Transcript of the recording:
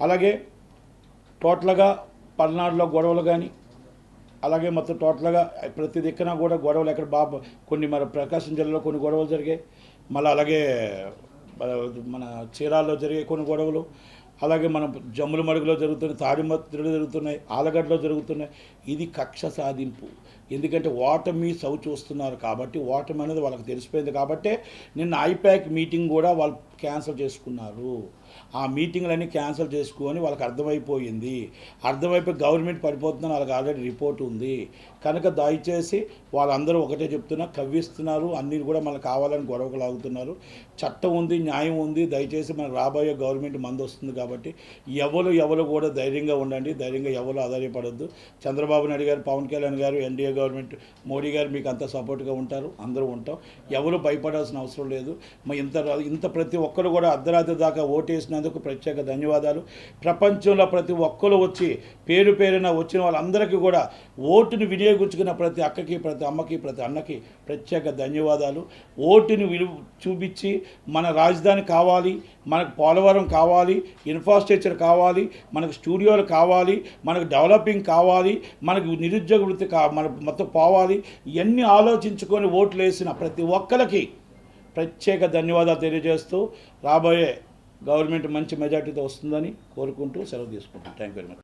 అలాగే టోటల్గా పల్నాడులో గొడవలు కానీ అలాగే మొత్తం టోటల్గా ప్రతి దిక్కున కూడా గొడవలు ఎక్కడ బాబు కొన్ని మన ప్రకాశం జిల్లాలో కొన్ని గొడవలు జరిగాయి. మళ్ళీ అలాగే మన- మన చీరాల్లో జరిగే కొన్ని గొడవలు అలాగే మనం జమ్ముల మడుగులో జరుగుతున్నాయి తాడిమత్రులు జరుగుతున్నాయి ఆలగడ్డలో జరుగుతున్నాయి. ఇది కక్ష సాధింపు. ఎందుకంటే ఓటమి సౌ చూస్తున్నారు కాబట్టి ఓటమి అనేది వాళ్ళకి తెలిసిపోయింది కాబట్టి నిన్న ఐప్యాక్ మీటింగ్ కూడా వాళ్ళు క్యాన్సిల్ చేసుకున్నారు. ఆ మీటింగ్లన్నీ క్యాన్సిల్ చేసుకొని వాళ్ళకి అర్థమైపోయింది. అర్థమైపోయి గవర్నమెంట్ పడిపోతుందని వాళ్ళకి ఆల్రెడీ రిపోర్ట్ ఉంది. కనుక దయచేసి వాళ్ళందరూ ఒకటే చెప్తున్నా కవ్విస్తున్నారు. అన్నీ కూడా మనకు కావాలని గొడవకు లాగుతున్నారు. చట్టం ఉంది న్యాయం ఉంది. దయచేసి మనకు రాబోయే గవర్నమెంట్ మంది వస్తుంది కాబట్టి ఎవరు ఎవరు కూడా ధైర్యంగా ఉండండి ధైర్యంగా ఎవరు ఆధారపడద్దు. చంద్రబాబు నాయుడు గారు పవన్ కళ్యాణ్ గారు ఎన్డీఏ గవర్నమెంట్ మోడీ గారు మీకు అంత సపోర్ట్గా ఉంటారు అందరూ ఉంటాం. ఎవరు భయపడాల్సిన అవసరం లేదు. మా ఇంత ఇంత ప్రతి ఒక్కరు కూడా అర్ధరాత్రి దాకా ఓటేసినందుకు ప్రత్యేక ధన్యవాదాలు. ప్రపంచంలో ప్రతి ఒక్కరు వచ్చి పేరు పేరున వచ్చిన వాళ్ళందరికీ కూడా ఓటుని వినియోగించుకున్న ప్రతి అక్కకి ప్రతి అమ్మకి ప్రతి అన్నకి ప్రత్యేక ధన్యవాదాలు. ఓటుని విలువ చూపించి మన రాజధాని కావాలి మనకు పోలవరం కావాలి ఇన్ఫ్రాస్ట్రక్చర్ కావాలి మనకు స్టూడియోలు కావాలి మనకు డెవలపింగ్ కావాలి మనకు నిరుద్యోగ వృత్తి కా మన మొత్తం పోవాలి ఇవన్నీ ఆలోచించుకొని ఓట్లు వేసిన ప్రతి ఒక్కరికి ప్రత్యేక ధన్యవాదాలు తెలియజేస్తూ రాబోయే గవర్నమెంట్ మంచి మెజార్టీతో వస్తుందని కోరుకుంటూ సెలవు తీసుకుంటాను థ్యాంక్ యూ వెరీ మచ్